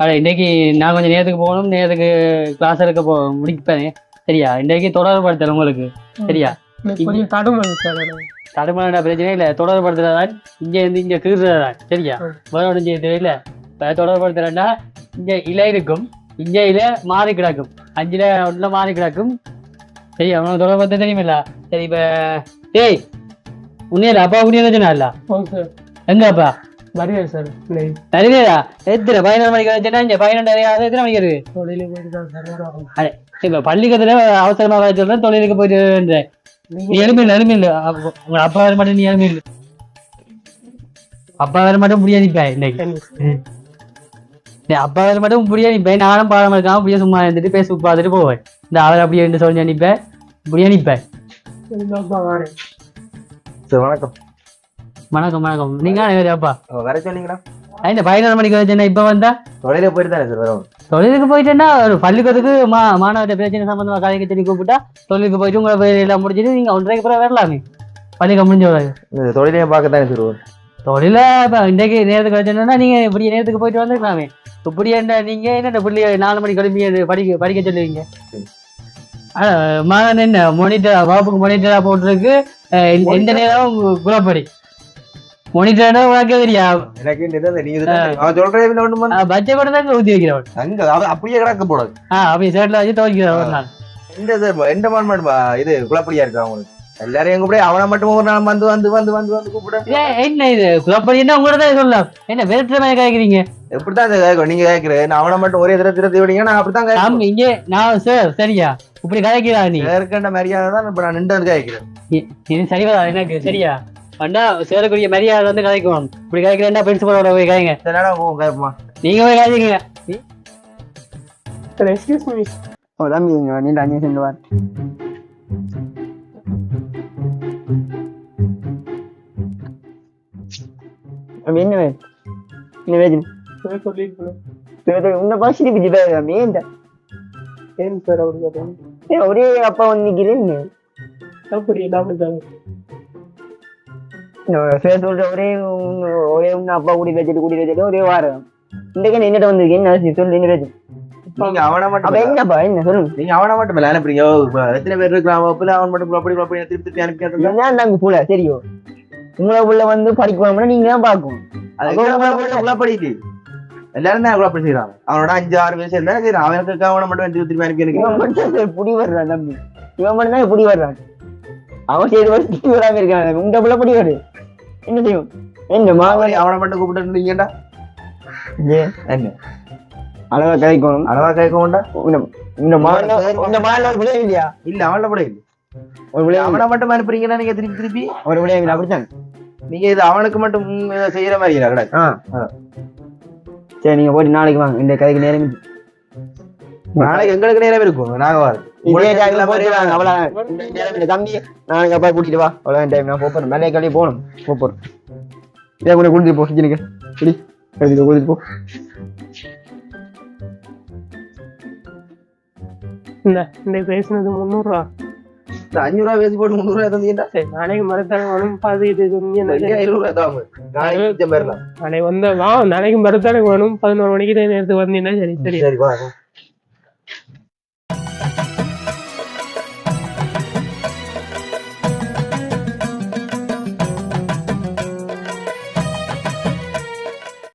அட இன்னைக்கு நான் கொஞ்சம் நேரத்துக்கு போகணும் நேரத்துக்கு கிளாஸ் எடுக்க போ முடிப்பேன். சரியா? இன்னைக்கு தொடர்படுத்தல உங்களுக்கு. சரியா? சார். தடுமான பிரச்சனை இல்லை. தொடர்படுத்துறதான் இங்க இருந்து இங்க கீறுறதான் சரியா. வேற ஒன்றும் செய்ய தேவையில்ல. இப்ப தொடர்படுத்துறேன்னா இங்க இலை இருக்கும். இங்க இலை மாறி கிடக்கும். அஞ்சுல ஒண்ணுல மாறி கிடக்கும். சரியா? உனக்கு தொடர்படுத்த தெரியுமில்ல? சரி இப்ப டேய் உன்னையில அப்பா குடியே சொன்னா சார். எங்க அப்பா? வருவார் சார்? எத்தனை? பதினொரு மணிக்கு வச்சுன்னா இங்க பதினொன்று எத்தனை மணிக்கு இருக்கு தொழிலே போயிட்டு. அடே, இப்ப பள்ளிக்கத்துல வர சொல்றேன் தொழிலுக்கு போயிட்டு நீ எலும்பில் எலும்பில் உங்க அப்பா வேற மட்டும் நீ எலும்பில் அப்பா வேற மட்டும் புரிய நிப்பேன் இன்னைக்கு. அப்பா வேற மட்டும் புரிய நிப்பேன் நானும் பாடம் இருக்காம புரிய சும்மா இருந்துட்டு பேசி பார்த்துட்டு போவேன். இந்த அவர் அப்படியே சொல்லி நிப்பேன் புரிய நிப்பேன் சரி, நான் தான் வரேன். சார் வணக்கம். வணக்கம் வணக்கம். நீங்க அப்பா? வர சொன்னீங்களா? இந்த பதினொரு மணிக்கு வச்சேன்னா இப்ப வந்தா? தொழிலே போயிட்டு தானே சார் வரும். தொழிலுக்கு போயிட்டேன்னா ஒரு பள்ளிக்கூடத்துக்கு மா மாணவர்கிட்ட பிரச்சனை சம்பந்தமா கதைக்கு சொல்லி கூப்பிட்டா தொழிலுக்கு போயிட்டு உங்களை போய் எல்லாம் முடிச்சிட்டு நீங்க ஒன்றரைக்கு பிறகு வரலாமே. பள்ளிக்கு முடிஞ்ச இந்த தொழிலையே பார்க்க தானே சார் வரும். தொழில இப்ப இன்றைக்கு நேரத்துக்கு வச்சோன்னா நீங்க இப்படி நேரத்துக்கு போயிட்டு வந்துருக்கலாமே இப்படி என்ன நீங்க என்ன புள்ளி நாலு மணி கிளம்பி படிக்க படிக்க சொல்லுவீங்க? மகன் என்ன மானிட்டர் வகுப்புக்கு மானிட்டரா போட்டிருக்கு. எந்த- எந்த நேரம் குலப்படி மானிட்டர்னா உனக்கே தெரியா எனக்கு நீங்க இதுதான் அவன் சொல்றேன் ஒண்ணு வந்து பச்சை கூட தான் ஊத்தி வைக்கிறவன் அங்க அவ அப்படியே கிடக்க போடாது அப்படி வச்சு துவைக்கிறவன் நாள் எந்த இது குழப்படியா இருக்கு அவங்களுக்கு எல்லாரையும் கூப்பிட அவனை மட்டும் ஒரு நாள் வந்து வந்து வந்து வந்து வந்து கூப்பிட என்ன இது உங்களோட தான் சொல்லலாம் என்ன வேற்றுமையை கேட்குறீங்க எப்படித்தான் இதை கேட்கும் நீங்க கேட்கிறேன் நான் அவனை மட்டும் ஒரே தடவை திருத்தி விடுங்க நான் அப்படித்தான் கேட்கிறேன் ஆமா இங்கே நான் சார் சரியா இப்படி கதைக்கிறா நீ மரியாதை தான் இப்ப நான் நின்று கேட்கிறேன் இது எனக்கு சரியா சேரக்கூடிய மரியாதை வந்து கதைக்கணும் இப்படி கதைக்கிறேன்னா பிரின்சிபலோட போய் கதைங்க சரி நேரம் போகும் கேட்போமா நீங்க போய் கதைங்க சார் எக்ஸ்கியூஸ் மீ ஓ தம்பி நீண்ட அஞ்சு சென்று வார் என்ன வேணும் என்ன வேணும் உன்னை பாசிட்டு பிடிச்சி பேர் ஏன் சார் ஒரே அப்பா வந்து நிற்கிறேன் அப்படி பேர் சொல்ற ஒரே ஒரே உன்னை அப்பா கூட்டி வச்சுட்டு கூட்டி வச்சுட்டு ஒரே வாரம். இன்றைக்கு என்னட்ட வந்திருக்கேன் என்ன சொல்லு பேச்சு நீங்க அவனை மட்டும் என்னப்பா? என்ன சொல்லுங்க நீங்க அவனை மட்டும் அனுப்புறீங்க. எத்தனை பேர் இருக்கலாம் வகுப்புல அவன் மட்டும் குழப்படி குழப்படி திருப்பி திருப்பி அனுப்பி இதுதான் நாங்க புள்ள? சரியோ உங்களை புள்ள வந்து படிக்கணும்னா நீங்க தான் பார்க்கணும். அது குழப்படி எல்லாரும் தான் குழப்படி செய்யறாங்க அவனோட அஞ்சு ஆறு வயசு இருந்தா சரி அவனுக்கு அவனை மட்டும் திருப்பி திருப்பி அனுப்பி எனக்கு புடி வர்றான் தம்பி. இவன் மட்டும் தான் புடி வர்றான். அவன் வராம இருக்கான் உங்க புள்ள புடி வரு என்ன செய்யும்? என்ன மாவரி அவனை மட்டும் கூப்பிட்டு இருந்தீங்கடா. என்ன? அளவா கிடைக்கணும் அளவா வேண்டாம் இந்த- மாநில இந்த மாநில ஒரு பிள்ளை இல்லையா? இல்ல அவன்ல கூட இல்ல. ஒரு பிள்ளை அவனை மட்டும் அனுப்புறீங்கன்னா நீங்க திருப்பி திருப்பி? ஒரு பிள்ளை இல்லை அப்படித்தான். நீங்க இது அவனுக்கு மட்டும் செய்யற மாதிரி கிடையாது சரி நீங்க போயிட்டு நாளைக்கு வாங்க. இந்த கதைக்கு நேரம். நாளைக்கு எங்களுக்கு நேரம் இருக்கும். நாங்க வரோம். தம்பி அப்பா கூட்டிட்டு வா. அவ்வளவு டைம் நான் போறேன். மேலே கழிவு போகணும். போறேன். இதே கூட கொடுத்துட்டு போ செஞ்சுனுங்க இப்படி எடுத்துட்டு கொடுத்துட்டு போ. இந்த இந்த பேசுனது முந்நூறுரூவா. இந்த அஞ்சு ரூபா பேசி போட்டு முந்நூறு ரூபாய் தந்தீங்கன்னா சரி நாளைக்கு தான் நாளைக்கு வந்த வா நாளைக்கு மறுத்தாங்க வேணும். பதினோரு மணிக்கு தான் நேரத்துக்கு வந்தீங்கன்னா சரி சரி. சரி